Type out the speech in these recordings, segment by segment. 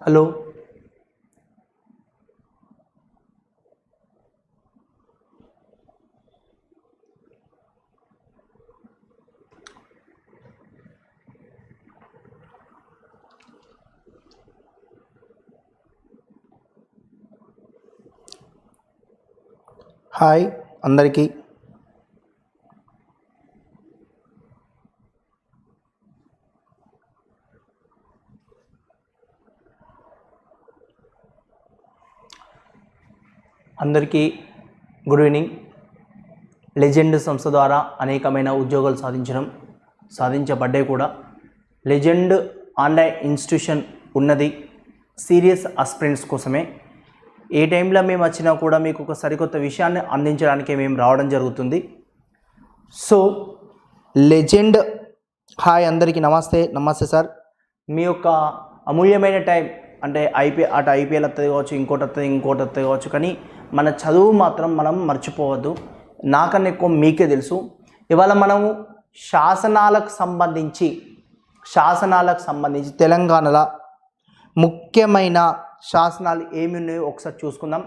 Hello hi అందరికీ అందరికీ good evening. Legend సంస్థ ద్వారా అనేకమైన ఉద్యోగాలు సాధించడం సాధించబడ్డాయి కూడా. లెజెండ్ ఆన్లైన్ ఇన్స్టిట్యూషన్ ఉన్నది. సీరియస్ అస్పిరెంట్స్ కోసమే. ఏ టైంలో మేము వచ్చినా కూడా మీకు ఒక సరికొత్త విషయాన్ని అందించడానికి మేము రావడం జరుగుతుంది. సో లెజెండ్ హాయ్ అందరికీ నమస్తే నమస్తే సార్. మీ యొక్క అమూల్యమైన టైం అంటే ఐపీ అటు ఐపీఎల్ వస్తుంది కావచ్చు ఇంకోటి వస్తుంది ఇంకోటి వస్తుంది కావచ్చు కానీ మన చదువు మాత్రం మనం మర్చిపోవద్దు. నాకన్నా ఎక్కువ మీకే తెలుసు. ఇవాళ మనము శాసనాలకు సంబంధించి శాసనాలకు సంబంధించి తెలంగాణలో ముఖ్యమైన శాసనాలు ఏమి ఉన్నాయో ఒకసారి చూసుకుందాం.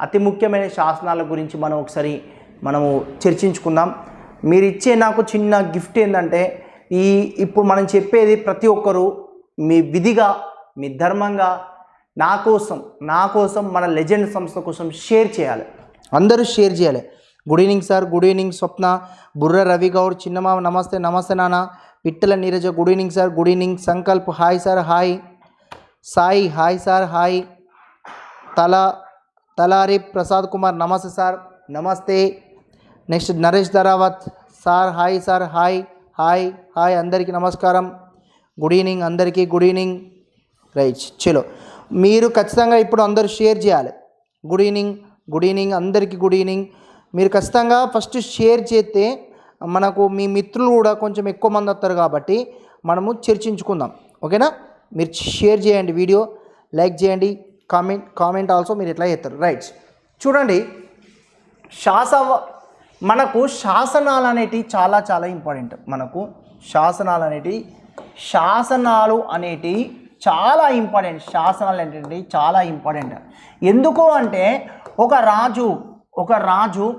అతి ముఖ్యమైన శాసనాల గురించి మనం ఒకసారి మనము చర్చించుకుందాం. మీరు ఇచ్చే నాకు చిన్న గిఫ్ట్ ఏంటంటే ఈ ఇప్పుడు మనం చెప్పేది ప్రతి ఒక్కరూ మీ విధిగా మీ ధర్మంగా నా కోసం నా కోసం మన లెజెండ్ సంస్థ కోసం షేర్ చేయాలి. అందరూ షేర్ చేయాలి. Good evening sir good evening Swapna. Burra Ravi Goud చిన్నమామ నమస్తే నమస్తే నాన్న. Pittala Neeraja good evening sir good evening Sankalp. Hi sir hi Sai hi sir hi Tala Talari Prasad Kumar నమస్తే sir నమస్తే. Next Naresh Dharavath. Sir hi sir hi hi hi అందరికీ నమస్కారం. Good evening అందరికీ good evening right చలో. మీరు ఖచ్చితంగా ఇప్పుడు అందరూ షేర్ చేయాలి. గుడ్ ఈవినింగ్ గుడ్ ఈవినింగ్ అందరికీ గుడ్ ఈవినింగ్ మీరు ఖచ్చితంగా ఫస్ట్ షేర్ చేస్తే మనకు మీ మిత్రులు కూడా కొంచెం ఎక్కువ మంది వస్తారు కాబట్టి మనము చర్చించుకుందాం. ఓకేనా మీరు షేర్ చేయండి వీడియో లైక్ చేయండి కామెంట్ కామెంట్ ఆల్సో మీరు ఎట్లా చేస్తారు. రైట్ చూడండి శాసవ మనకు శాసనాలు అనేటివి చాలా చాలా ఇంపార్టెంట్ మనకు శాసనాలు అనేటివి శాసనాలు అనేటివి చాలా ఇంపార్టెంట్ శాసనాలు ఏంటంటే చాలా ఇంపార్టెంట్. ఎందుకు అంటే ఒక రాజు ఒక రాజు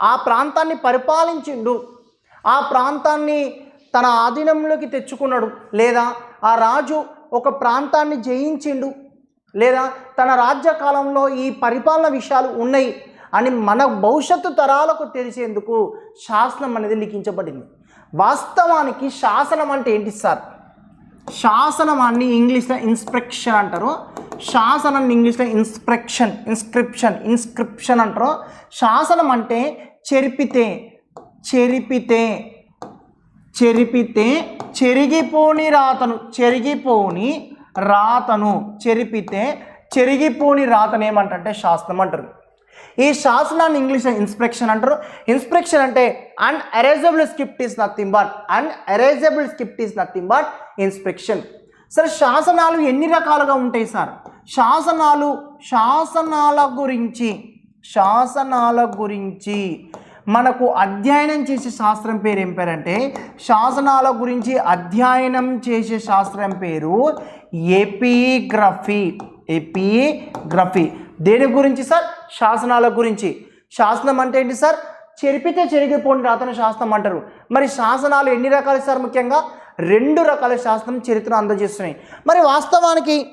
ఆ ప్రాంతాన్ని పరిపాలించిండు. ఆ ప్రాంతాన్ని తన ఆధీనంలోకి తెచ్చుకున్నాడు. లేదా ఆ రాజు ఒక ప్రాంతాన్ని జయించిండు. లేదా తన రాజ్య కాలంలో ఈ పరిపాలన విషయాలు ఉన్నాయి అని మన భవిష్యత్తు తరాలకు తెలిసేందుకు శాసనం అనేది లిఖించబడింది. వాస్తవానికి శాసనం అంటే ఏంటి సార్? శాసనమాన్ని ఇంగ్లీష్లో ఇన్స్పెక్షన్ అంటారు. శాసనాన్ని ఇంగ్లీష్లో ఇన్స్ప్రెక్షన్ ఇన్స్క్రిప్షన్ ఇన్స్క్రిప్షన్ అంటారు. శాసనం అంటే చెరిపితే చెరిపితే చెరిపితే చెరిగిపోని రాతను చెరిగిపోని రాతను చెరిపితే చెరిగిపోని రాతను ఏమంటే శాసనం అంటారు. ఈ శాసనాన్ని ఇంగ్లీష్లో ఇన్స్పెక్షన్ అంటారు. ఇన్స్పెక్షన్ అంటే unerasable script is nothing but unerasable script is nothing but inspection sir శాసనాలు ఎన్ని రకాలుగా ఉంటాయి సార్? శాసనాలు శాసనాల గురించి శాసనాల గురించి. మనకు అధ్యయనం చేసే శాస్త్రం పేరు ఏం పేరంటే శాసనాల గురించి అధ్యయనం చేసే శాస్త్రం పేరు ఎపిగ్రఫీ ఎపిగ్రఫీ దేని గురించి సార్? శాసనాల గురించి. శాసనం అంటే ఏంటి సార్? చెరిపితే చెరిగిపోండి రాతన శాస్త్రం అంటారు. మరి శాసనాలు ఎన్ని రకాలు సార్ ముఖ్యంగా? రెండు రకాల శాస్త్రం చరిత్ర అందజేస్తున్నాయి. మరి వాస్తవానికి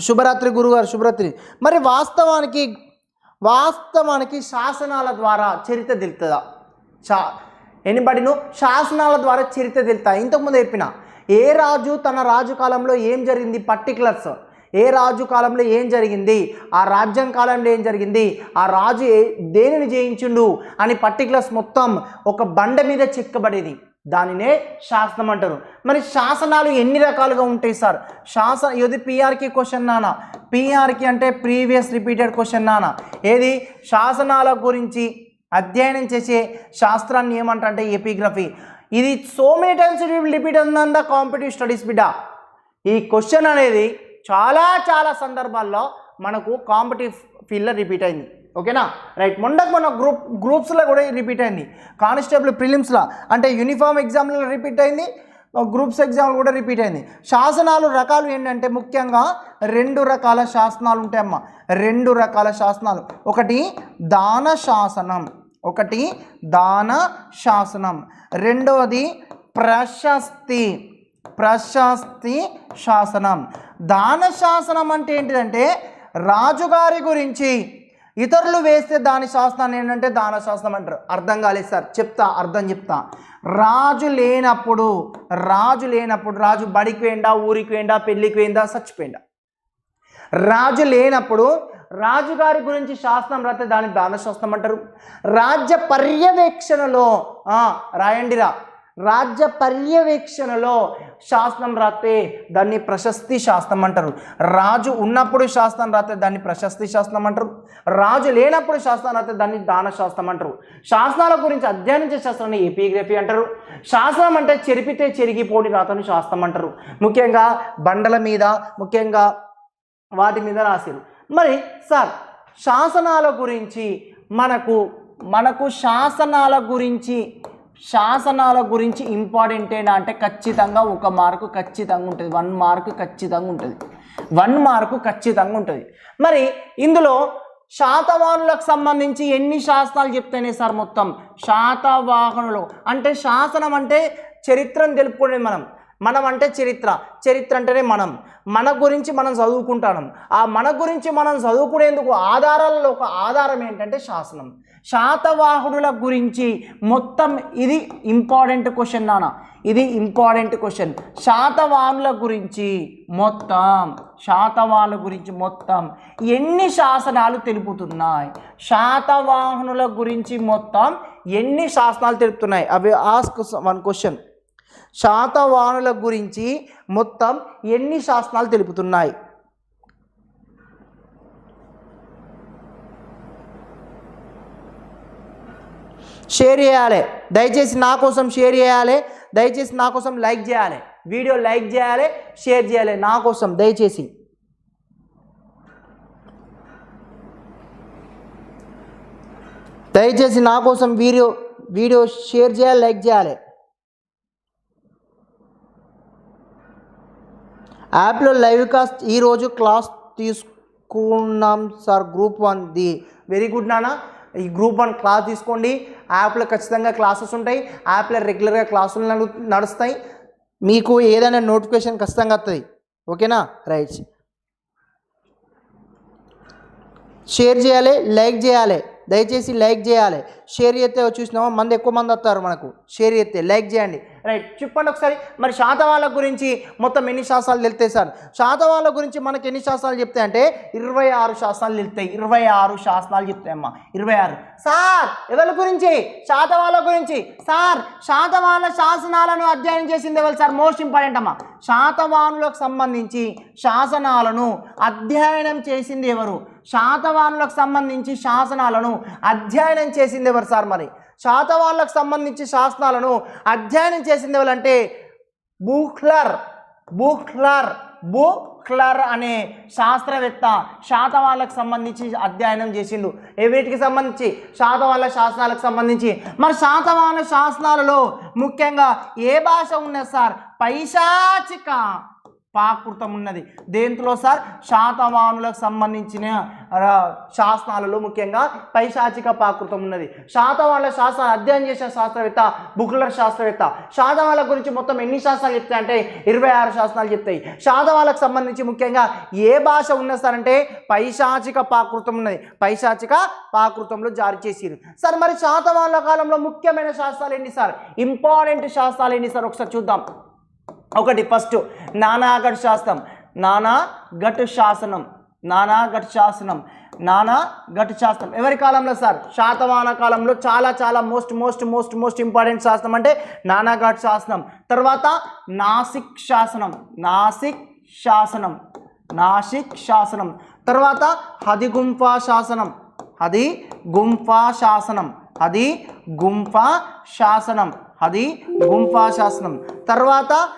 శుభరాత్రి గురుగారు శుభరాత్రి. మరి వాస్తవానికి వాస్తవానికి శాసనాల ద్వారా చరిత్ర తెలుతుందా శా ఎనిబడిను శాసనాల ద్వారా చరిత్ర తెలుతా ఇంతకుముందు చెప్పిన ఏ రాజు తన రాజు కాలంలో ఏం జరిగింది? పర్టికులర్స్ ఏ రాజు కాలంలో ఏం జరిగింది? ఆ రాజ్యం కాలంలో ఏం జరిగింది? ఆ రాజు ఏ దేనిని జయించిండు? అని పర్టికులర్స్ మొత్తం ఒక బండ మీద చెక్కబడేది. దానినే శాసనం అంటారు. మరి శాసనాలు ఎన్ని రకాలుగా ఉంటాయి సార్? శాసన ఇది పిఆర్కి క్వశ్చన్ నాన్న పిఆర్కి అంటే ప్రీవియస్ రిపీటెడ్ క్వశ్చన్ నాన్న ఏది? శాసనాల గురించి అధ్యయనం చేసే శాస్త్రాన్ని ఏమంటారంటే ఎపిగ్రఫీ ఇది సో మెనీ టైమ్స్ రిపీట్ ఉందంద కాంపిటేటివ్ స్టడీస్ బిడ్డ. ఈ క్వశ్చన్ అనేది చాలా చాలా సందర్భాల్లో మనకు కాంపిటీవ్ ఫీల్డ్లో రిపీట్ అయింది. ఓకేనా? రైట్. మొండకు మన గ్రూప్ గ్రూప్స్లో కూడా రిపీట్ అయింది. కానిస్టేబుల్ ప్రిలిమ్స్లో అంటే యూనిఫామ్ ఎగ్జామ్లో రిపీట్ అయింది గ్రూప్స్ ఎగ్జామ్లు కూడా రిపీట్ అయింది. శాసనాలు రకాలు ఏంటంటే ముఖ్యంగా రెండు రకాల శాసనాలు ఉంటాయమ్మా రెండు రకాల శాసనాలు. ఒకటి దాన శాసనం. ఒకటి దాన శాసనం. రెండవది ప్రశస్తి. ప్రశస్తి శాసనం. దాన శాసనం అంటే ఏంటిదంటే రాజుగారి గురించి. ఇతరులు వేస్తే దాని శాసనాన్ని ఏంటంటే దాన శాసనం అంటారు. అర్థం కాలేదు సార్. చెప్తా అర్థం చెప్తా. రాజు లేనప్పుడు రాజు లేనప్పుడు రాజు బడికి వేయండా ఊరికి వేయండా పెళ్ళికి పోయిందా చచ్చిపోయిందా రాజు లేనప్పుడు రాజుగారి గురించి శాసనం రాస్తే దాన్ని దాన శాసనం అంటారు. రాజ్య పర్యవేక్షణలో రాయండిరా. రాజ్య పర్యవేక్షణలో శాసనం రాస్తే దాన్ని ప్రశస్తి శాస్త్రం అంటారు. రాజు ఉన్నప్పుడు శాస్త్రం రాతే దాన్ని ప్రశస్తి శాస్త్రం అంటారు. రాజు లేనప్పుడు శాస్త్రం రాస్తే దాన్ని దాన శాస్త్రం అంటారు. శాస్త్రాల గురించి అధ్యయనించే శాస్త్రాన్ని ఎపిగ్రఫీ అంటారు. శాస్త్రం అంటే చెరిపితే చెరిగిపోని రాతను శాస్త్రం అంటారు. ముఖ్యంగా బండల మీద ముఖ్యంగా వాటి మీద రాశారు మరి సార్ శాసనాల గురించి మనకు మనకు శాసనాల గురించి శాసనాల గురించి ఇంపార్టెంటేనా అంటే ఖచ్చితంగా ఒక మార్కు ఖచ్చితంగా ఉంటుంది. వన్ మార్క్ ఖచ్చితంగా ఉంటుంది. వన్ మార్కు ఖచ్చితంగా ఉంటుంది. మరి ఇందులో శాతవాహనులకు సంబంధించి ఎన్ని శాసనాలు చెప్తేనే సార్ మొత్తం? శాతవాహనులు అంటే శాసనం అంటే చరిత్రను తెలుపుకునేది మనం. మనం అంటే చరిత్ర. చరిత్ర అంటేనే మనం. మన గురించి మనం చదువుకుంటాం ఆ మన గురించి మనం చదువుకునేందుకు ఆధారాలలో ఒక ఆధారం ఏంటంటే శాసనం. శాతవాహనుల గురించి మొత్తం ఇది ఇంపార్టెంట్ క్వశ్చన్ నాన్న. ఇది ఇంపార్టెంట్ క్వశ్చన్ శాతవాహనుల గురించి మొత్తం. శాతవాహనుల గురించి మొత్తం. ఎన్ని శాసనాలు తెలుపుతున్నాయి? శాతవాహనుల గురించి మొత్తం ఎన్ని శాసనాలు తెలుపుతున్నాయి? అవి ఆస్క్ వన్ క్వశ్చన్ శాతవానుల గురించి మొత్తం ఎన్ని శాసనాలు తెలుపుతున్నాయి? షేర్ చేయాలి. దయచేసి నా కోసం షేర్ చేయాలి. దయచేసి నా కోసం లైక్ చేయాలి. వీడియో లైక్ చేయాలి షేర్ చేయాలి. నా కోసం దయచేసి. దయచేసి నా కోసం వీడియో వీడియో షేర్ చేయాలి లైక్ చేయాలి. యాప్లో లైవ్ కాస్ట్ ఈరోజు క్లాస్ తీసుకున్నాం sir group one the. Very good నానా ఈ గ్రూప్ వన్ క్లాస్ తీసుకోండి. యాప్లో ఖచ్చితంగా క్లాసెస్ ఉంటాయి. యాప్లో రెగ్యులర్గా క్లాసులు నడు నడుస్తాయి. మీకు ఏదైనా నోటిఫికేషన్ ఖచ్చితంగా వస్తుంది ఓకేనా? రైట్. షేర్ చేయాలి లైక్ చేయాలి. దయచేసి లైక్ చేయాలి. షేర్ చేస్తే చూసినామో మంది ఎక్కువ మంది వస్తారు మనకు. షేర్ చేస్తే లైక్ చేయండి. రైట్ చెప్పండి ఒకసారి. మరి శాతవాళ్ళ గురించి మొత్తం ఎన్ని శాస్త్రాలు తెలుస్తాయి సార్? శాతవాళ్ళ గురించి మనకి ఎన్ని శాస్త్రాలు చెప్తాయి అంటే ఇరవై ఆరు శాస్త్రాలు తెలుస్తాయి. ఇరవై ఆరు శాస్త్రాలు చెప్తాయి అమ్మా. ఇరవై ఆరు. సార్ ఎవరి గురించి? శాతవాళ్ళ గురించి. సార్ శాతవాళ్ళ శాసనాలను అధ్యయనం చేసింది ఎవరు సార్? మోస్ట్ ఇంపార్టెంట్ అమ్మా. శాతవాహనులకు సంబంధించి శాసనాలను అధ్యయనం చేసింది ఎవరు? శాతవానులకు సంబంధించి శాసనాలను అధ్యయనం చేసింది ఎవరు సార్ మరి? శాతవానులకు సంబంధించి శాసనాలను అధ్యయనం చేసింది ఎవరంటే బూక్లర్ బూక్లర్ బూక్లర్ అనే శాస్త్రవేత్త శాతవాళ్ళకు సంబంధించి అధ్యయనం చేసిండు. వీటికి సంబంధించి? శాతవాళ్ళ శాసనాలకు సంబంధించి. మరి శాతవాహన శాసనాలలో ముఖ్యంగా ఏ భాష ఉన్నది సార్? పైశాచిక. పాకృతం ఉన్నది దేంట్లో సార్? శాతవాహనులకు సంబంధించిన శాస్త్రాలలో శాసనాలలో ముఖ్యంగా పైశాచిక పాకృతం ఉన్నది శాతవానుల శాస్త్రాలు అధ్యయనం చేసిన శాస్త్రవేత్త బుక్లర్ శాస్త్రవేత్త. శాతవాళ్ళ గురించి మొత్తం ఎన్ని శాస్త్రాలు చెప్తాయి అంటే ఇరవై ఆరు శాసనాలు చెప్తాయి. శాతవాళ్ళకు సంబంధించి ముఖ్యంగా ఏ భాష ఉన్నది సార్ అంటే పైశాచిక పాకృతం ఉన్నది పైశాచిక పాకృతంలో జారీ చేసిరు. సార్ మరి శాతవాహనుల కాలంలో ముఖ్యమైన శాస్త్రాలు ఏంటి సార్? ఇంపార్టెంట్ శాస్త్రాలు ఏంటి సార్? ఒకసారి చూద్దాం. ఒకటి ఫస్ట్ నానాఘట్ శాస్త్రం నానా ఘట్ శాసనం. నానా ఘట్ శాసనం. నానా ఘట్ శాస్త్రం ఎవరి కాలంలో సార్? శాతవాహన కాలంలో చాలా చాలా most most most most important శాస్త్రం అంటే నానా ఘట్ శాసనం. తర్వాత నాసిక్ శాసనం. నాసిక్ శాసనం. నాసిక్ శాసనం. తర్వాత హదిగుంఫా శాసనం. అది గుంఫా శాసనం. అది గుంఫా శాసనం. అది గుంఫా శాసనం. తర్వాత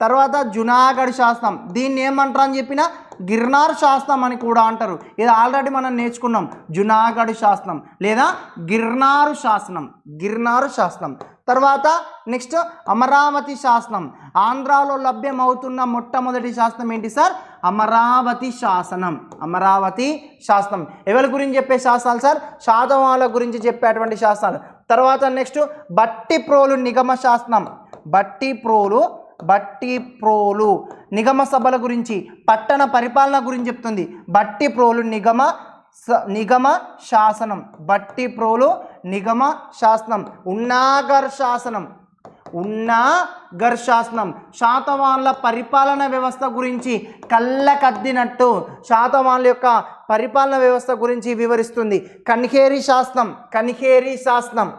తర్వాత జునాగఢ్ శాస్త్రం. దీన్ని ఏమంటారు అని చెప్పిన గిర్నార్ శాస్త్రం అని కూడా అంటారు. ఇది ఆల్రెడీ మనం నేర్చుకున్నాం. జునాగఢ్ శాస్త్రం లేదా గిర్నారు శాసనం గిర్నారు శాస్త్రం. తర్వాత నెక్స్ట్ అమరావతి శాసనం ఆంధ్రాలో లభ్యమవుతున్న మొట్టమొదటి శాసనం ఏంటి సార్? అమరావతి శాసనం. అమరావతి శాసనం ఎవరి గురించి చెప్పే శాస్త్రాలు సార్? శాతవాహనుల గురించి చెప్పేటువంటి శాస్త్రాలు. తర్వాత నెక్స్ట్ బట్టి ప్రోలు నిగమ శాసనం బట్టి ప్రోలు బట్టి ప్రోలు నిగమ సభల గురించి పట్టణ పరిపాలన గురించి చెప్తుంది. బట్టి ప్రోలు నిగమ స- నిగమ శాసనం. బట్టి ప్రోలు నిగమ శాసనం. ఉన్నాగర్ శాసనం. ఉన్నా శాసనం. శాతవాన్ల పరిపాలన వ్యవస్థ గురించి కళ్ళకద్దినట్టు శాతవాన్ల యొక్క పరిపాలన వ్యవస్థ గురించి వివరిస్తుంది. కన్హేరి శాసనం. కన్హేరి శాసనం.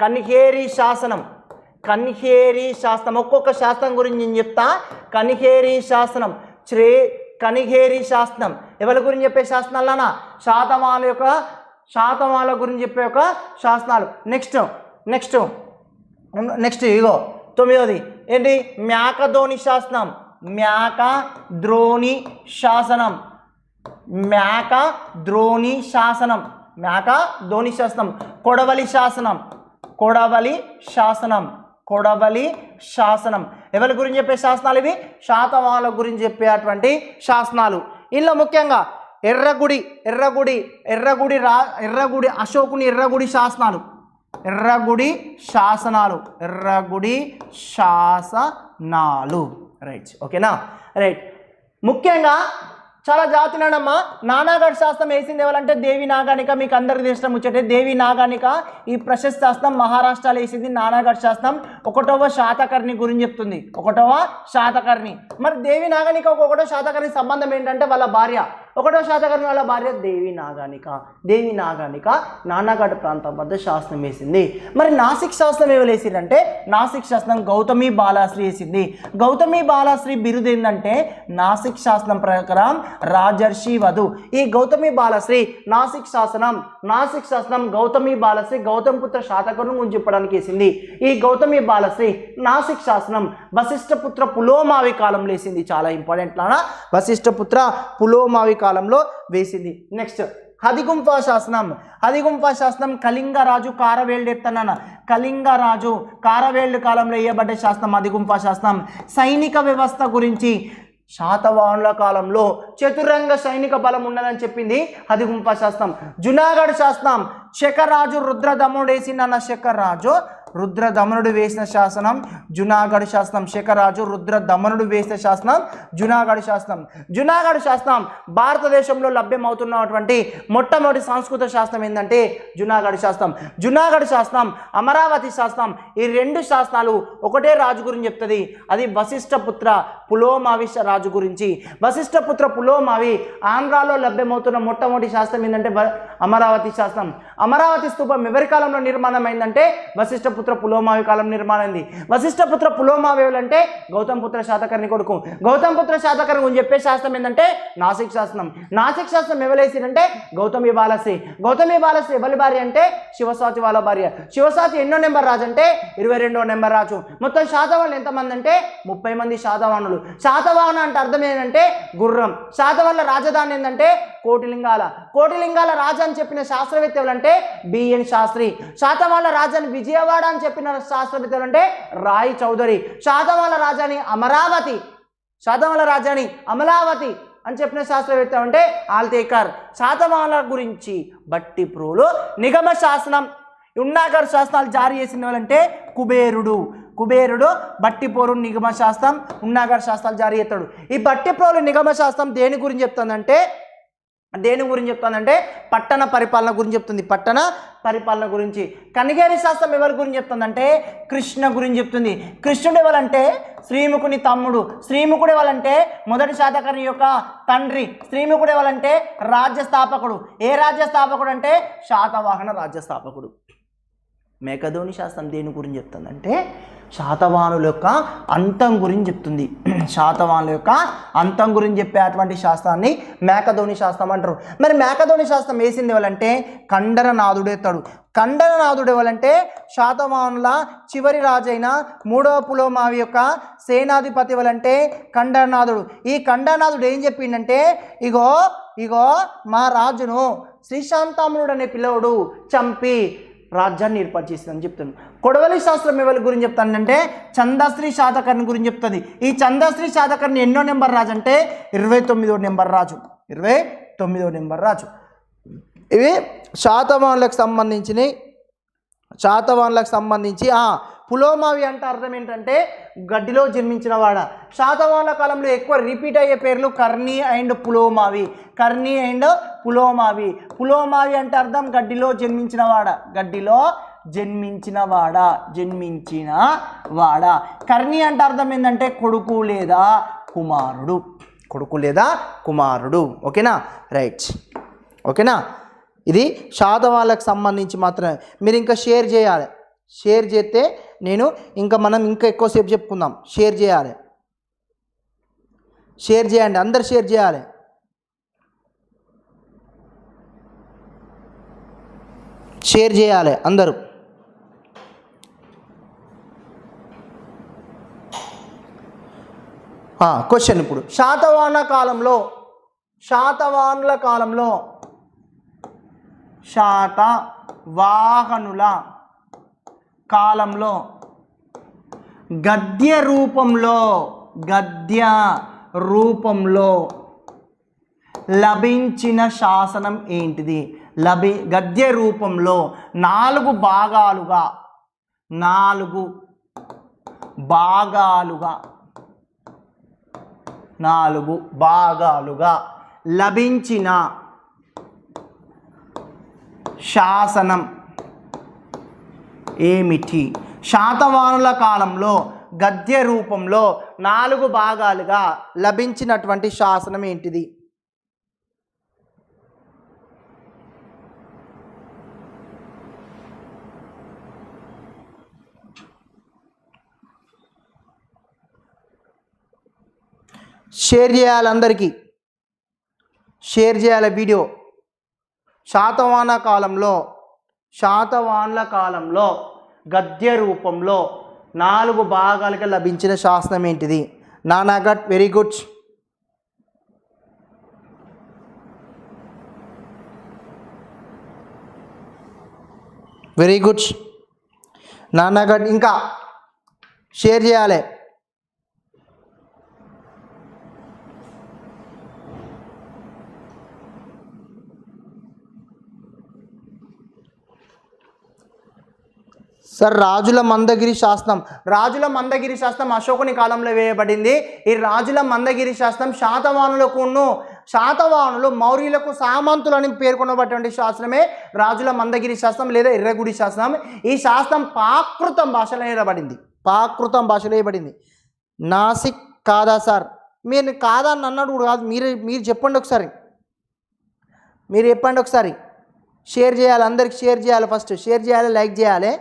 కన్హేరి శాసనం. కన్హేరి శాస్త్రం. ఒక్కొక్క శాస్త్రం గురించి నేను చెప్తా. కన్హేరి శాసనం శ్రే కనిహేరి శాస్త్రం. ఎవరి గురించి చెప్పే శాస్త్రాలనా? శాతమాల యొక్క శాతమాల గురించి చెప్పే ఒక శాస్త్రాలు. నెక్స్ట్ నెక్స్ట్ నెక్స్ట్ ఇగో తొమ్మిదోది. ఏంటి? మ్యాకధోని శాసనం మ్యాక ద్రోణి శాసనం. మ్యాక ద్రోణి శాసనం. మ్యాక ధోని శాసనం. కొడవలి శాసనం. కొడవలి శాసనం. కొడవలి శాసనం. ఎవరి గురించి చెప్పే శాసనాలు ఇవి? శాతవాహనుల గురించి చెప్పేటువంటి శాసనాలు. ఇందులో ముఖ్యంగా ఎర్రగుడి ఎర్రగుడి ఎర్రగుడి రా ఎర్రగుడి అశోకుని ఎర్రగుడి శాసనాలు. ఎర్రగుడి శాసనాలు ఎర్రగుడి శాసనాలు. రైట్ ఓకేనా? రైట్. ముఖ్యంగా చాలా జాతినాడమ్మా నానాగఢ్ శాస్త్రం వేసింది ఎవరంటే దేవి నాగానిక మీకు అందరికి తెలిసిన ముచ్చటే దేవి నాగానిక. ఈ ప్రశస్త శాస్త్రం మహారాష్ట్రలో వేసింది నానాగఢ్ శాస్త్రం. ఒకటవ శాతకర్ణి గురించి చెప్తుంది. ఒకటవ శాతకర్ణి. మరి దేవి నాగానిక ఒకటో శాతకర్ణి సంబంధం ఏంటంటే వాళ్ళ భార్య. ఒకటో శాతకర్ణి వాళ్ళ భార్య దేవి నాగానిక. దేవి నాగానిక నానాగఢ్ ప్రాంతం వద్ద శాస్త్రం వేసింది. మరి నాసిక్ శాస్త్రం ఎవరు వేసిందంటే నాసిక్ శాస్త్రం గౌతమి బాలాశ్రీ వేసింది. గౌతమి బాలాశ్రీ బిరుదు ఏంటంటే నాసిక్ శాస్త్రం ప్రకారం రాజర్షి వధు. ఈ గౌతమి బాలశ్రీ నాసిక్ శాసనం. నాసిక్ శాసనం గౌతమి బాలశ్రీ గౌతమ పుత్ర శాతకును గురించి వేసింది. ఈ గౌతమి బాలశ్రీ నాసిక్ శాసనం వశిష్ఠపుత్ర పులోమావి కాలంలో వేసింది చాలా ఇంపార్టెంట్ లానా? వశిష్ఠపుత్ర పులోమావి కాలంలో వేసింది. నెక్స్ట్ హదిగుంప శాసనం. హదిగుంప శాసనం కళింగ రాజు కళింగరాజు కారవేళ్ళు కళింగ రాజు కాలంలో వేయబడ్డ శాసనం హదిగుంప శాసనం. సైనిక వ్యవస్థ గురించి శాతవాహనుల కాలంలో చతురంగ సైనిక బలం ఉన్నదని చెప్పింది హదిగుంప శాస్త్రం. జునాగఢ్ శాస్త్రం శకరాజు రుద్రదముడు వేసిన శకరాజు రుద్రదమనుడు వేసిన శాసనం. జునాగఢ్ శాస్త్రం శకరాజు రుద్రదమనుడు వేసిన శాసనం. జునాగఢ్ శాస్త్రం. జునాగఢ్ శాస్త్రం భారతదేశంలో లభ్యమవుతున్నటువంటి మొట్టమొదటి సంస్కృత శాస్త్రం ఏంటంటే జునాగఢ్ శాస్త్రం. జునాగఢ్ శాస్త్రం అమరావతి శాస్త్రం ఈ రెండు శాస్త్రాలు ఒకటే రాజు గురించి చెప్తుంది. అది వశిష్ఠపుత్ర పులోమావి రాజు గురించి. వశిష్ఠపుత్ర పులోమావి ఆంధ్రాలో లభ్యమవుతున్న మొట్టమొదటి శాస్త్రం ఏంటంటే అమరావతి శాస్త్రం. అమరావతి స్తూపం ఎవరి కాలంలో నిర్మాణం అయిందంటే వశిష్ఠపుత్ర పులోమావి కాలం నిర్మాణం అయింది వశిష్ఠపుత్ర పులోమావి అంటే గౌతమపుత్ర శాతకర్ణి కొడుకు. గౌతమపుత్ర శాతకర్ణి గురించి చెప్పే శాస్త్రం ఏంటంటే నాసిక్ శాస్త్రం. నాసిక్ శాస్త్రం ఎవరేసిందంటే గౌతమి బాలశ్రీ. గౌతమి బాలశ్రీ ఎవరి భార్య అంటే? శివసాతి వాళ్ళ భార్య. శివసాతి ఎన్నో నెంబర్ రాజు అంటే? ఇరవై రెండో నెంబర్ రాజు. మొత్తం శాతవాళ్ళు ఎంతమంది అంటే? ముప్పై మంది శాతవాణులు శాతవాహన అంటే అర్థం ఏంటంటే గుర్రం. శాతవాహనుల రాజధాని ఏంటంటే కోటిలింగాల. కోటిలింగాల రాజు అని చెప్పిన శాస్త్రవేత్త ఎవరంటే బిఎన్ శాస్త్రి. శాతవాహన రాజాని విజయవాడ అని చెప్పిన శాస్త్రవేత్త ఎవరంటే రాయ్ చౌదరి. శాతవాహన రాజాని అమరావతి. శాతవాహన రాజాని అమలావతి అని చెప్పిన శాస్త్రవేత్త అంటే ఆల్తేకర్. శాతవాహనుల గురించి బట్టి ప్రోలు నిగమ శాసనం ఉన్నాగర్ శాస్త్రాలు జారీ చేసిన వాళ్ళంటే కుబేరుడు. కుబేరుడు బట్టిపోరు నిగమ శాస్త్రం ఉన్నాగర్ శాస్త్రాలు జారీ చేస్తాడు. ఈ బట్టిపోరు నిగమ శాస్త్రం దేని గురించి చెప్తుందంటే దేని గురించి చెప్తుందంటే పట్టణ పరిపాలన గురించి చెప్తుంది. పట్టణ పరిపాలన గురించి. కనిగేరి శాస్త్రం ఎవరి గురించి చెప్తుందంటే కృష్ణ గురించి చెప్తుంది. కృష్ణుడు ఎవరంటే? శ్రీముఖుని తమ్ముడు. శ్రీముఖుడు ఎవరంటే? మొదటి శాతకర్ణి యొక్క తండ్రి. శ్రీముఖుడు ఎవరంటే? రాజ్య స్థాపకుడు ఏ రాజ్య స్థాపకుడు అంటే? శాతవాహన రాజ్య స్థాపకుడు మేకధోని శాస్త్రం దేని గురించి చెప్తుందంటే శాతవానుల యొక్క అంతం గురించి చెప్తుంది. శాతవానుల యొక్క అంతం గురించి చెప్పే అటువంటి శాస్త్రాన్ని మేకధోని శాస్త్రం అంటారు. మరి మేకధోని శాస్త్రం వేసింది ఎవరంటే కండరనాథుడు ఎత్తాడు. ఖండననాథుడు ఎవరంటే శాతవాహనుల చివరి రాజైన మూడవ పులోమావి యొక్క సేనాధిపతి ఎవరంటే కండరనాథుడు. ఈ కండరనాథుడు ఏం చెప్పిండంటే ఇగో ఇగో మా రాజును శ్రీశాంతామునుడు అనే పిల్లవుడు చంపి రాజ్యాన్ని ఏర్పాటు చేసిందని చెప్తున్నాను కొడవలి శాస్త్రం ఎవరి గురించి చెప్తానంటే చందాశ్రీ శాతకర్ణి గురించి చెప్తుంది. ఈ చందాశ్రీ శాతకర్ణి ఎన్నో నెంబర్ రాజు అంటే ఇరవై తొమ్మిదో నెంబర్ రాజు. ఇరవై తొమ్మిదో నెంబర్ రాజు. ఇవి శాతవాహనులకు సంబంధించినవి. శాతవాహనులకు సంబంధించి పులోమావి అంటే అర్థం ఏంటంటే గడ్డిలో జన్మించిన వాడ. శాతవాహన కాలంలో ఎక్కువ రిపీట్ అయ్యే పేర్లు కర్ణి అండ్ పులోమావి. కర్ణి అండ్ పులోమావి. పులోమావి అంటే అర్థం గడ్డిలో జన్మించిన వాడ. గడ్డిలో జన్మించిన వాడా జన్మించిన వాడా కర్ణి అంటే అర్థం ఏంటంటే కొడుకు లేదా కుమారుడు. కొడుకు లేదా కుమారుడు. ఓకేనా? రైట్. ఓకేనా? ఇది శాతవాళ్ళకి సంబంధించి మాత్రమే. మీరు ఇంకా షేర్ చేయాలి. షేర్ చేస్తే నేను ఇంకా మనం ఇంకా ఎక్కువసేపు చెప్పుకుందాం. షేర్ చేయాలి. షేర్ చేయండి. అందరు షేర్ చేయాలి. షేర్ చేయాలి అందరూ. క్వశ్చన్ ఇప్పుడు. శాతవాహన కాలంలో శాతవాహనుల కాలంలో శాత వాహనుల కాలంలో గద్య రూపంలో గద్య రూపంలో లభించిన శాసనం ఏంటిది? లభి గద్య రూపంలో నాలుగు భాగాలుగా నాలుగు భాగాలుగా నాలుగు భాగాలుగా లభించిన శాసనం ఏమిటి? శాతవాహనుల కాలంలో గద్య రూపంలో నాలుగు భాగాలుగా లభించినటువంటి శాసనం ఏంటిది? షేర్ చేయాలి అందరికీ. షేర్ చేయాలి వీడియో. శాతవాహన కాలంలో శాతవాన్ల కాలంలో గద్య రూపంలో నాలుగు భాగాలుగా లభించిన శాసనం ఏంటిది? Nanaghat very good. Very good. Nanaghat ఇంకా షేర్ చేయాలి. సార్ రాజుల మందగిరి శాస్త్రం. రాజుల మందగిరి శాస్త్రం అశోకుని కాలంలో వేయబడింది. ఈ రాజుల మందగిరి శాస్త్రం శాతవానులకును శాతవాహనులు మౌర్యులకు సామంతులని పేర్కొనబడినటువంటి శాస్త్రమే రాజుల మందగిరి శాస్త్రం లేదా ఎర్రగుడి శాస్త్రం. ఈ శాస్త్రం పాకృతం భాషలో వేయబడింది. పాకృతం భాషలో వేయబడింది. నాసిక్ కాదా సార్? మీరు కాదా అని అన్నాడు కూడా కాదు. మీరు మీరు చెప్పండి ఒకసారి. మీరు చెప్పండి ఒకసారి. షేర్ చేయాలి అందరికి షేర్ చేయాలి ఫస్ట్. షేర్ చేయాలి లైక్ చేయాలి.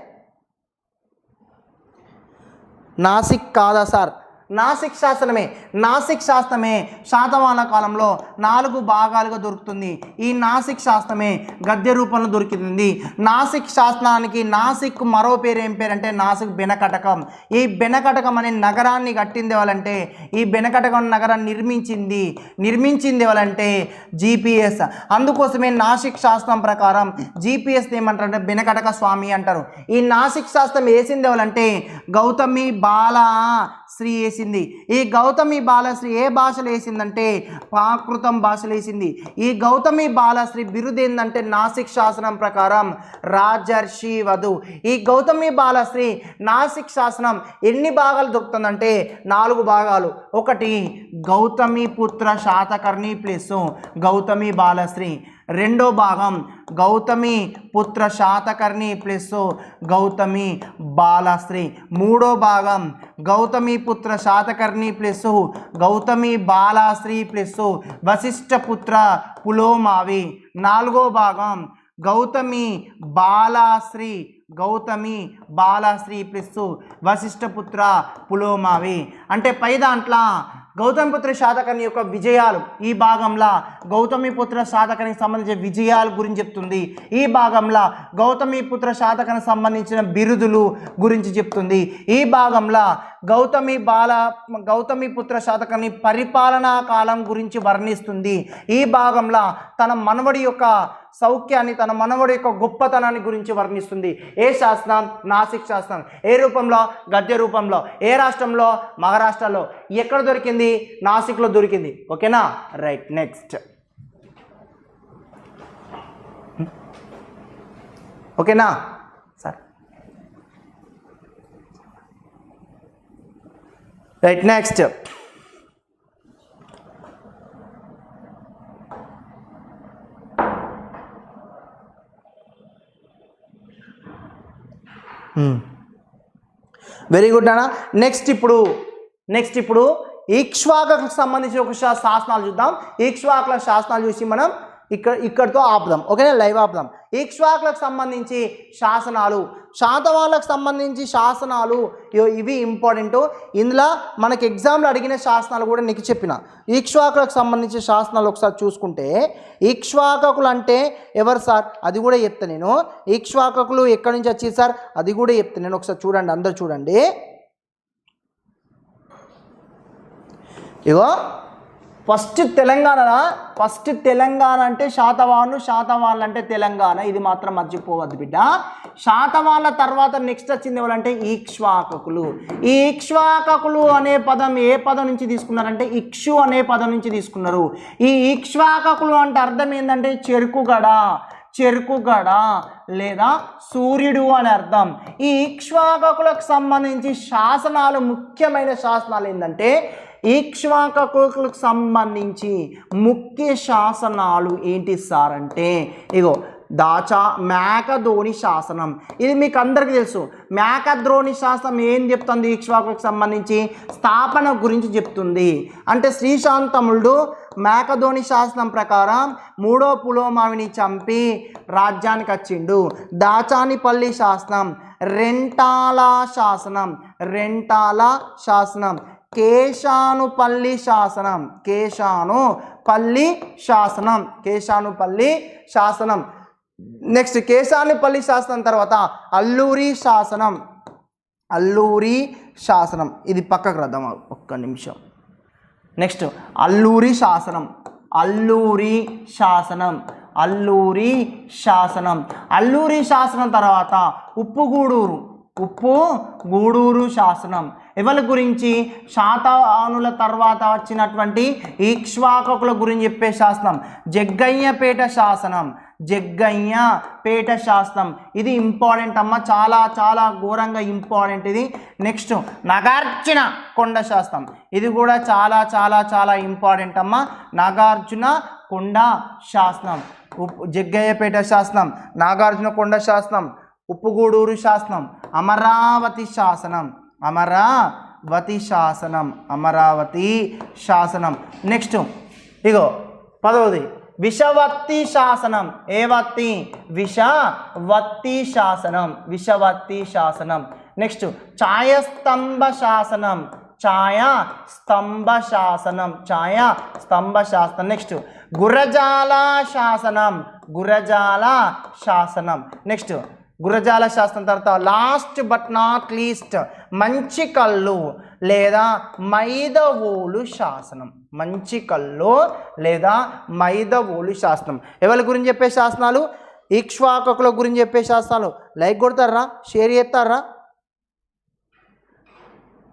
నాసిక్ కాదా సార్? నాసిక్ శాస్త్రమే నాసిక్ శాస్త్రమే శాతవాహన కాలంలో నాలుగు భాగాలుగా దొరుకుతుంది. ఈ నాసిక్ శాస్త్రమే గద్య రూపంలో దొరికింది. నాసిక్ శాస్త్రానికి నాసిక్ మరో పేరు ఏం పేరు అంటే నాసిక్ బెనకటకం. ఈ బెనకటకం అనే నగరాన్ని కట్టింది ఎవరంటే ఈ బెనకటకం నగరాన్ని నిర్మించింది నిర్మించింది ఎవరంటే జీపీఎస్ అందుకోసమే నాసిక్ శాస్త్రం ప్రకారం జీపీఎస్ ఏమంటారంటే బెనకటక స్వామి అంటారు. ఈ నాసిక్ శాస్త్రం వేసింది ఎవరంటే గౌతమి బాల శ్రీ వేసింది. ఈ గౌతమి బాలశ్రీ ఏ భాషలో వేసిందంటే ప్రాకృతం భాషలో వేసింది. ఈ గౌతమి బాలశ్రీ బిరుదు ఏంటంటే నాసిక్ శాసనం ప్రకారం రాజర్షి వధు. ఈ గౌతమి బాలశ్రీ నాసిక్ శాసనం ఎన్ని భాగాలు దొరుకుతుందంటే నాలుగు భాగాలు. ఒకటి గౌతమి పుత్ర శాతకర్ణి ప్లస్ గౌతమి బాలశ్రీ. రెండో భాగం గౌతమి పుత్ర శాతకర్ణి ప్లస్ గౌతమి బాలశ్రీ. మూడో భాగం గౌతమి పుత్ర శాతకర్ణి ప్లస్ గౌతమి బాలాశ్రీ ప్లస్ వశిష్ఠ పుత్ర పులోమావి. నాలుగో భాగం గౌతమి బాలాశ్రీ గౌతమి బాలాశ్రీ ప్లస్ వశిష్ఠపుత్ర పులోమావి. అంటే పై దాంట్లో గౌతమిపుత్ర శాతకర్ణి యొక్క విజయాలు ఈ భాగంలో గౌతమిపుత్ర శాతకర్ణికి సంబంధించిన విజయాల గురించి చెప్తుంది. ఈ భాగంలో గౌతమిపుత్ర శాతకర్ణికి సంబంధించిన బిరుదులు గురించి చెప్తుంది. ఈ భాగంలో గౌతమి బాల గౌతమిపుత్ర శాతకర్ణి పరిపాలనా కాలం గురించి వర్ణిస్తుంది. ఈ భాగంలో తన మనవడి యొక్క సౌఖ్యాన్ని తన మనవడి యొక్క గొప్పతనాన్ని గురించి వర్ణిస్తుంది. ఏ శాసనం నాసిక్ శాసనం ఏ రూపంలో? గద్య రూపంలో. ఏ రాష్ట్రంలో? మహారాష్ట్రలో. ఎక్కడ దొరికింది? నాసిక్లో దొరికింది. ఓకేనా? Right next. ఓకేనా? Sir. Right next. Very good అన్న నెక్స్ట్ ఇప్పుడు నెక్స్ట్ ఇప్పుడు ఈక్ష్వాకకు సంబంధించిన ఒక శాసనాలు చూద్దాం. ఈక్ష్వాకుల శాసనాలు చూసి మనం ఇక్కడ ఇక్కడితో ఆపుదాం. ఓకేనా లైవ్ ఆపుదాం. ఈక్ష్వాకులకు సంబంధించి శాసనాలు శాతవాళ్ళకు సంబంధించి శాసనాలు ఇవి ఇంపార్టెంట్ ఇందులో మనకి ఎగ్జామ్లో అడిగిన శాసనాలు కూడా నీకు చెప్పిన. ఈక్ష్వాకులకు సంబంధించిన శాసనాలు ఒకసారి చూసుకుంటే ఈక్ష్వాకకులు అంటే ఎవరు సార్? అది కూడా చెప్తా నేను. ఈక్ష్వాకకులు ఎక్కడి నుంచి వచ్చి సార్? అది కూడా చెప్తా నేను ఒకసారి చూడండి అందరు చూడండి. ఇగో ఫస్ట్ తెలంగాణ ఫస్ట్ తెలంగాణ అంటే శాతవాహనులు శాతవాళ్ళు అంటే తెలంగాణ. ఇది మాత్రం మర్చిపోవద్దు బిడ్డ. శాతవాళ్ళ తర్వాత నెక్స్ట్ వచ్చింది ఎవరంటే ఈక్ష్వాకకులు. ఈ ఈక్ష్వాకకులు అనే పదం ఏ పదం నుంచి తీసుకున్నారంటే ఇక్షు అనే పదం నుంచి తీసుకున్నారు. ఈ ఈక్ష్వాకకులు అంటే అర్థం ఏంటంటే చెరుకుగడ చెరుకుగడ లేదా సూర్యుడు అని అర్థం. ఈ ఇక్ష్వాకకులకు సంబంధించి శాసనాలు ముఖ్యమైన శాసనాలు ఏంటంటే ఈక్ష్వాకకులకు సంబంధించి ముఖ్య శాసనాలు ఏంటి సార్ అంటే ఇగో దాచా మేకధోని శాసనం. ఇది మీకు అందరికీ తెలుసు. మేకద్రోణి శాసనం ఏం చెప్తుంది ఈక్ష్వాకులకు సంబంధించి? స్థాపన గురించి చెప్తుంది. అంటే శ్రీశాంతముడు మేకధోని శాసనం ప్రకారం మూడో పులోమావిని చంపి రాజ్యానికి వచ్చిండు దాచానిపల్లి శాసనం రెంటాల శాసనం రెంటాల శాసనం. కేశానుపల్లి శాసనం. కేశానుపల్లి శాసనం. కేశానుపల్లి శాసనం. నెక్స్ట్ కేశానుపల్లి శాసనం తర్వాత అల్లూరి శాసనం. అల్లూరి శాసనం. ఇది పక్కకు రద్దాం ఒక్క నిమిషం. నెక్స్ట్ అల్లూరి శాసనం. అల్లూరి శాసనం. అల్లూరి శాసనం. అల్లూరి శాసనం తర్వాత ఉప్పుగూడూరు. ఉప్పు గూడూరు శాసనం. ఎవరి గురించి? శాతవానుల తర్వాత వచ్చినటువంటి ఈక్ష్వాకుల గురించి చెప్పే శాసనం. జగ్గయ్యపేట శాసనం. జగ్గయ్యపేట శాస్త్రం ఇది ఇంపార్టెంట్ అమ్మ. చాలా చాలా ఘోరంగా ఇంపార్టెంట్ ఇది. నెక్స్ట్ నాగార్జున కొండ శాస్త్రం ఇది కూడా చాలా చాలా చాలా ఇంపార్టెంట్ అమ్మ. నాగార్జున కొండ శాస్త్రం ఉప్ జగ్గయ్యపేట శాస్త్రం నాగార్జున కొండ శాస్త్రం ఉప్పుగూడూరు శాసనం అమరావతి శాసనం అమరావతి శాసనం అమరావతి శాసనం. నెక్స్ట్ ఇగో పదవది విషవత్తి శాసనం. ఏ వత్తి? విషవత్తి శాసనం విషవత్తి శాసనం. నెక్స్ట్ ఛాయస్తంభ శాసనం ఛాయ స్తంభ శాసనం ఛాయ స్తంభ శాసనం. నెక్స్ట్ గురజాల శాసనం గురజాల శాసనం. నెక్స్ట్ గురజాల శాస్త్రం తర్వాత లాస్ట్ బట్ నాట్ లీస్ట్ మంచి కళ్ళు లేదా మైదవోలు శాసనం. మంచి కళ్ళు లేదా మైదవోలు శాసనం. ఎవరి గురించి చెప్పే శాసనాలు? ఇక్ష్వాకుల గురించి చెప్పే శాసనాలు. లైక్ కొడతారా? షేర్ చేస్తారా?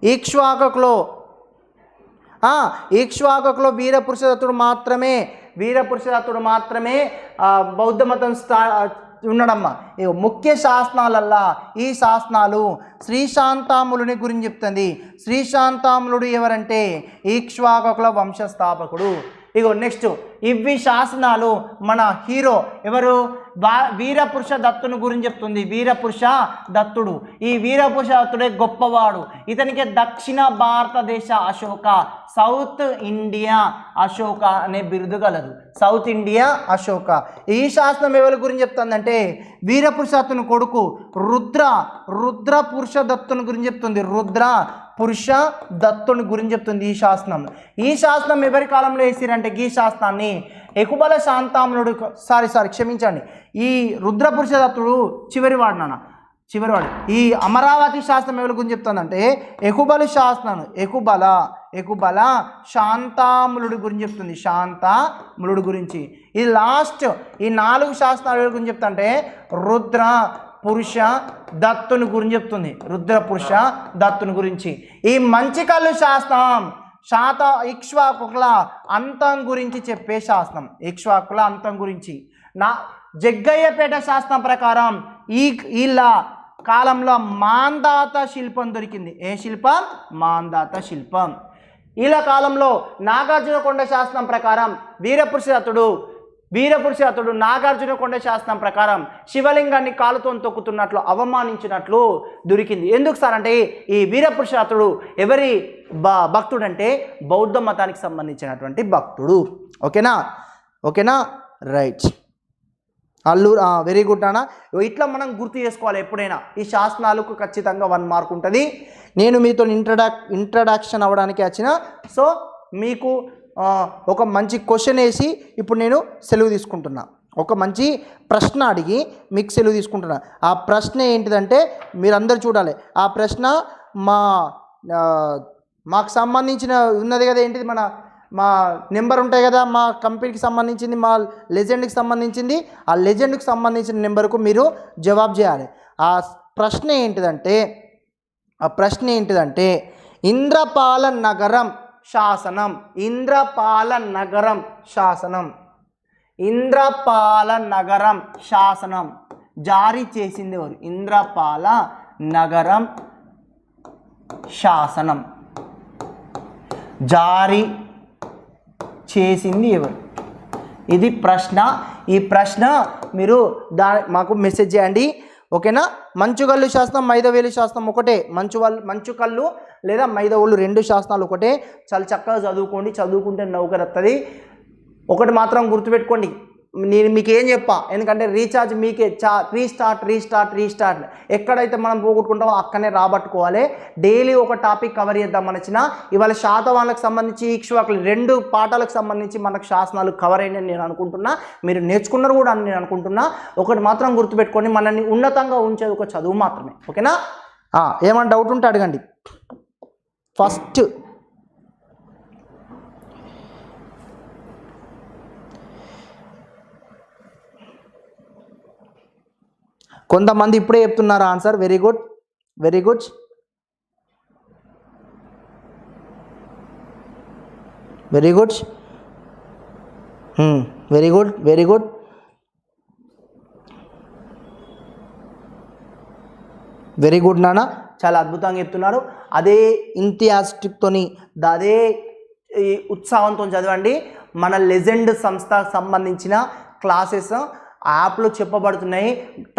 ఈక్ష్వాకకులో. ఆ, ఈక్ష్వాకకులో వీరపురుషదత్తుడు మాత్రమే వీరపురుషదత్తుడు మాత్రమే బౌద్ధ మతం స్టా ఉన్నాడమ్మా ఇగో ముఖ్య శాసనాలల్లా ఈ శాసనాలు శ్రీశాంతాములుని గురించి చెప్తుంది. శ్రీశాంతాములుడు ఎవరంటే? ఈక్ష్వాకుల వంశస్థాపకుడు. ఇగో నెక్స్ట్ ఇవి శాసనాలు మన హీరో ఎవరు? వా వీరపురుష దత్తుని గురించి చెప్తుంది. వీరపురుష దత్తుడు. ఈ వీరపురుష దత్తుడే గొప్పవాడు. ఇతనికి దక్షిణ భారతదేశ అశోక సౌత్ ఇండియా అశోక అనే బిరుదు కలదు సౌత్ ఇండియా అశోక. ఈ శాస్త్రం ఎవరి గురించి చెప్తుందంటే వీరపురుషత్తుని కొడుకు రుద్ర రుద్ర పురుష దత్తుని గురించి చెప్తుంది. రుద్ర పురుష దత్తుని గురించి చెప్తుంది ఈ శాస్త్రం ఈ శాస్త్రం ఎవరి కాలంలో వేసిరంటే ఈ శాస్త్రాన్ని ఎకుబల శాంతామునుడు సారీ సారీ క్షమించండి. ఈ రుద్ర పురుష దత్తుడు చివరి వాడినాన చివరివాడు. ఈ అమరావతి శాస్త్రం ఎవరి గురించి చెప్తుందంటే ఎకుబలి శాస్త్రం ఎకుబల ఎకుబల శాంతాములుడి గురించి చెప్తుంది. శాంతాములుడి గురించి. ఇది లాస్ట్ ఈ నాలుగు శాస్త్రాలు ఎవరి గురించి చెప్తుంటే రుద్ర పురుష దత్తుని గురించి చెప్తుంది. రుద్ర పురుష దత్తుని గురించి. ఈ మంచి కళ్ళు శాస్త్రం శాత ఇక్ష్వాకుల అంతం గురించి చెప్పే శాస్త్రం. ఇక్ష్వాకుల అంతం గురించి. నా జగ్గయ్యపేట శాస్త్రం ప్రకారం ఈ వీళ్ళ కాలంలో మాందాత శిల్పం దొరికింది. ఏ శిల్పం? మాందాత శిల్పం. వీళ్ళ కాలంలో నాగార్జునకొండ శాస్త్రం ప్రకారం వీరపురుషరథుడు వీరపురుషరథుడు నాగార్జునకొండ శాస్త్రం ప్రకారం శివలింగాన్ని కాలుతో తొక్కుతున్నట్లు అవమానించినట్లు దొరికింది. ఎందుకు సార్ అంటే ఈ వీరపురుషరథుడు ఎవరి బ భక్తుడంటే బౌద్ధ మతానికి సంబంధించినటువంటి భక్తుడు. ఓకేనా? ఓకేనా? రైట్. అల్లూరు వెరీ గుడ్ అన్న. ఇట్లా మనం గుర్తు చేసుకోవాలి ఎప్పుడైనా. ఈ శాసనాలకు ఖచ్చితంగా వన్ మార్క్ ఉంటుంది. నేను మీతో ఇంట్రడక్ ఇంట్రడక్షన్ అవ్వడానికి వచ్చిన. సో మీకు ఒక మంచి క్వశ్చన్ వేసి ఇప్పుడు నేను సెలవు తీసుకుంటున్నా. ఒక మంచి ప్రశ్న అడిగి మీకు సెలవు తీసుకుంటున్నా. ఆ ప్రశ్న ఏంటిదంటే మీరందరూ చూడాలి. ఆ ప్రశ్న మా మాకు సంబంధించిన ఉన్నది కదా ఏంటిది మన మా నెంబర్ ఉంటాయి కదా మా కంపెనీకి సంబంధించింది మా లెజెండ్కి సంబంధించింది ఆ లెజెండ్కి సంబంధించిన నెంబర్కు మీరు జవాబు చేయాలి. ఆ ప్రశ్న ఏంటిదంటే ఆ ప్రశ్న ఏంటిదంటే ఇంద్రపాల నగరం శాసనం ఇంద్రపాల నగరం శాసనం ఇంద్రపాల నగరం శాసనం జారీ చేసింది ఎవరు? ఇంద్రపాల నగరం శాసనం జారీ చేసింది ఎవరు? ఇది ప్రశ్న. ఈ ప్రశ్న మీరు దా మాకు మెసేజ్ చేయండి. ఓకేనా? మంచుగల్లు శాస్త్రం మైదవేలు శాస్త్రం ఒకటే. మంచు వాళ్ళు మంచు కళ్ళు లేదా మైదవుళ్ళు రెండు శాస్త్రాలు ఒకటే. చాలా చక్కగా చదువుకోండి. చదువుకుంటే నౌకరు వస్తుంది ఒకటి మాత్రం గుర్తుపెట్టుకోండి. నేను మీకు ఏం చెప్పా? ఎందుకంటే రీఛార్జ్ మీకే. చా రీస్టార్ట్ రీస్టార్ట్ రీస్టార్ట్. ఎక్కడైతే మనం పోగొట్టుకుంటామో అక్కడనే రాబట్టుకోవాలి. డైలీ ఒక టాపిక్ కవర్ చేద్దాం మనచిన ఇవాళ శాతవాన్లకు సంబంధించి ఇక్ష్వాకులు రెండు పాఠాలకు సంబంధించి మనకు శాసనాలు కవర్ అయినాయని నేను అనుకుంటున్నా. మీరు నేర్చుకున్నారు కూడా అని నేను అనుకుంటున్నా. ఒకటి మాత్రం గుర్తుపెట్టుకొని మనల్ని ఉన్నతంగా ఉంచేది ఒక చదువు మాత్రమే. ఓకేనా? ఏమైనా డౌట్ ఉంటే అడగండి. ఫస్ట్ కొంతమంది ఇప్పుడే చెప్తున్నారు answer? Very good very good very good very good very good very good నాన్న. చాలా అద్భుతంగా చెప్తున్నారు. అదే ఇంతియాస్టిక్తోని అదే ఈ ఉత్సాహంతో చదవండి. మన లెజెండ్ సంస్థకు సంబంధించిన క్లాసెస్ యాప్లో చెప్పబడుతున్నాయి.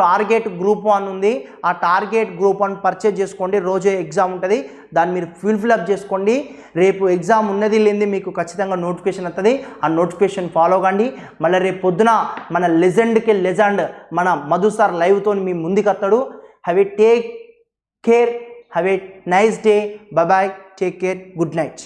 టార్గెట్ గ్రూప్ వన్ ఉంది. ఆ టార్గెట్ గ్రూప్ వన్ పర్చేజ్ చేసుకోండి. రోజు ఎగ్జామ్ ఉంటుంది. దాన్ని మీరు ఫిల్ అప్ చేసుకోండి. రేపు ఎగ్జామ్ ఉన్నది లేనిది మీకు ఖచ్చితంగా నోటిఫికేషన్ వస్తుంది. ఆ నోటిఫికేషన్ ఫాలో కండి మళ్ళీ రేపు పొద్దున మన లెజెండ్కి లెజెండ్ మన మధు సార్ లైవ్తో మీ ముందుకు వస్తాడు. Have a take care have a nice day bye take care good night